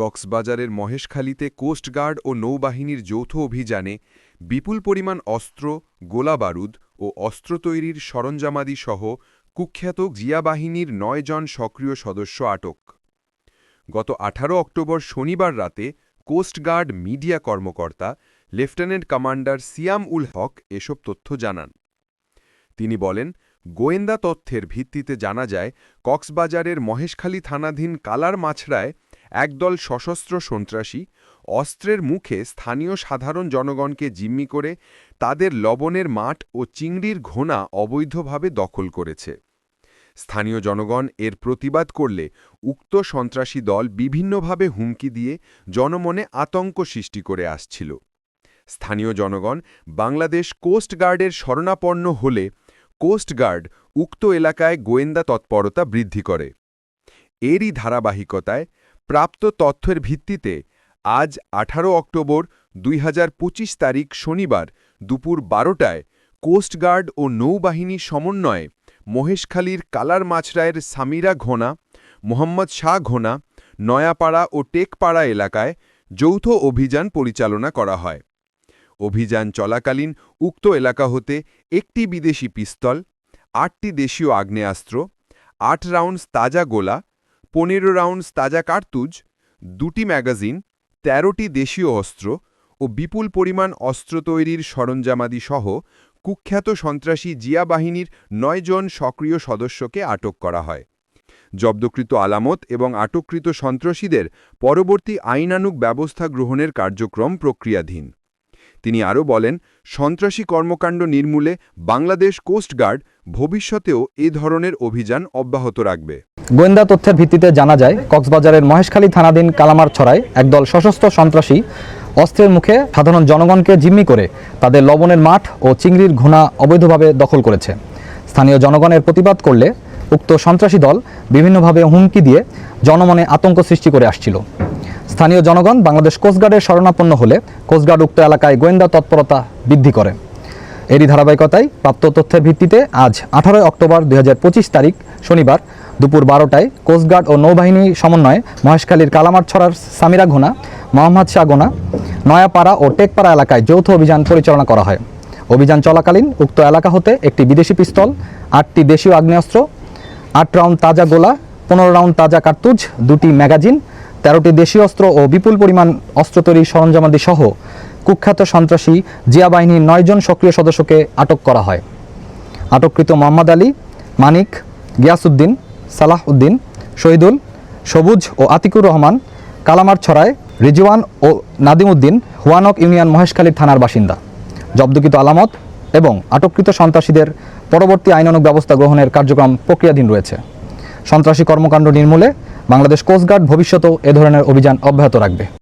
কক্সবাজারের মহেশখালীতে কোস্টগার্ড ও নৌবাহিনীর যৌথ অভিযানে বিপুল পরিমাণ অস্ত্র, গোলাবারুদ ও অস্ত্র তৈরির সরঞ্জামাদি সহ কুখ্যাত জিয়া বাহিনীর নয় জন সক্রিয় সদস্য আটক। গত ১৮ অক্টোবর শনিবার রাতে কোস্টগার্ড মিডিয়া কর্মকর্তা লেফটেন্যান্ট কমান্ডার সিয়াম উল হক এসব তথ্য জানান। তিনি বলেন, গোয়েন্দা তথ্যের ভিত্তিতে জানা যায়, কক্সবাজারের মহেশখালী থানাধীন কালার মাছরায় একদল সশস্ত্র সন্ত্রাসী অস্ত্রের মুখে স্থানীয় সাধারণ জনগণকে জিম্মি করে তাদের লবণের মাঠ ও চিংড়ির ঘোনা অবৈধভাবে দখল করেছে। স্থানীয় জনগণ এর প্রতিবাদ করলে উক্ত সন্ত্রাসী দল বিভিন্নভাবে হুমকি দিয়ে জনমনে আতঙ্ক সৃষ্টি করে আসছিল। স্থানীয় জনগণ বাংলাদেশ কোস্টগার্ডের শরণাপন্ন হলে কোস্টগার্ড উক্ত এলাকায় গোয়েন্দা তৎপরতা বৃদ্ধি করে। এরই ধারাবাহিকতায় প্রাপ্ত তথ্যের ভিত্তিতে আজ ১৮ অক্টোবর দুই হাজার পঁচিশ তারিখ শনিবার দুপুর বারোটায় কোস্টগার্ড ও নৌবাহিনী সমন্বয়ে মহেশখালীর কালার মাছরায়ের সামিরা ঘোনা, মোহাম্মদ শাহ ঘোনা, নয়াপাড়া ও টেকপাড়া এলাকায় যৌথ অভিযান পরিচালনা করা হয়। অভিযান চলাকালীন উক্ত এলাকা হতে একটি বিদেশি পিস্তল, আটটি দেশীয় আগ্নেয়াস্ত্র, আট রাউন্ডস তাজা গোলা পনেরো রাউন্ডস তাজা কার্তুজ, দুটি ম্যাগাজিন, তেরোটি দেশীয় অস্ত্র ও বিপুল পরিমাণ অস্ত্র তৈরির সরঞ্জামাদি সহ কুখ্যাত সন্ত্রাসী জিয়া বাহিনীর নয়জন সক্রিয় সদস্যকে আটক করা হয়। জব্দকৃত আলামত এবং আটককৃত সন্ত্রাসীদের পরবর্তী আইনানুগ ব্যবস্থা গ্রহণের কার্যক্রম প্রক্রিয়াধীন। তিনি আরও বলেন, সন্ত্রাসী কর্মকাণ্ড নির্মূলে বাংলাদেশ কোস্টগার্ড ভবিষ্যতেও এ ধরনের অভিযান অব্যাহত রাখবে। গোয়েন্দা তথ্যের ভিত্তিতে জানা যায়, কক্সবাজারের মহেশখালী থানাধীন কালামার ছড়ায় একদল সশস্ত্র সন্ত্রাসী অস্ত্রের মুখে সাধারণ জনগণকে জিম্মি করে তাদের লবণের মাঠ ও চিংড়ির ঘোনা অবৈধভাবে দখল করেছে। স্থানীয় জনগণের প্রতিবাদ করলে উক্ত সন্ত্রাসী দল বিভিন্নভাবে হুমকি দিয়ে জনমনে আতঙ্ক সৃষ্টি করে আসছিল। স্থানীয় জনগণ বাংলাদেশ কোস্টগার্ডের শরণাপন্ন হলে কোস্টগার্ড উক্ত এলাকায় গোয়েন্দা তৎপরতা বৃদ্ধি করে। এরই ধারাবাহিকতায় প্রাপ্ত তথ্যের ভিত্তিতে আজ আঠারোই অক্টোবর দুই হাজার পঁচিশ তারিখ, শনিবার দুপুর বারোটায় কোস্টগার্ড ও নৌবাহিনী সমন্বয়ে মহেশখালীর কালামার ছড়ার সামিরা ঘোনা, মোহাম্মদ শাহ গোনা নয়াপাড়া ও টেকপাড়া এলাকায় যৌথ অভিযান পরিচালনা করা হয়। অভিযান চলাকালীন উক্ত এলাকা হতে একটি বিদেশি পিস্তল, আটটি দেশীয় আগ্নেয়াস্ত্র, আট রাউন্ড তাজা গোলা, পনেরো রাউন্ড তাজা কার্তুজ, দুটি ম্যাগাজিন, তেরোটি দেশীয় অস্ত্র ও বিপুল পরিমাণ অস্ত্র তৈরির সরঞ্জামাদি সহ কুখ্যাত সন্ত্রাসী জিয়া বাহিনীর নয়জন সক্রিয় সদস্যকে আটক করা হয়। আটককৃত মোহাম্মদ আলী, মানিক, গিয়াসউদ্দিন সালাহ উদ্দিন শহীদুল, সবুজ ও আতিকুর রহমান, কালামার ছড়ায় রিজওয়ান ও নাদিমউদ্দিন হুয়ানক ইউনিয়ন মহেশখালী থানার বাসিন্দা। জব্দকৃত আলামত এবং আটককৃত সন্ত্রাসীদের পরবর্তী আইনানুগ ব্যবস্থা গ্রহণের কার্যক্রম প্রক্রিয়াধীন রয়েছে। সন্ত্রাসী কর্মকাণ্ড নির্মূলে বাংলাদেশ কোস্টগার্ড ভবিষ্যতেও এ ধরনের অভিযান অব্যাহত রাখবে।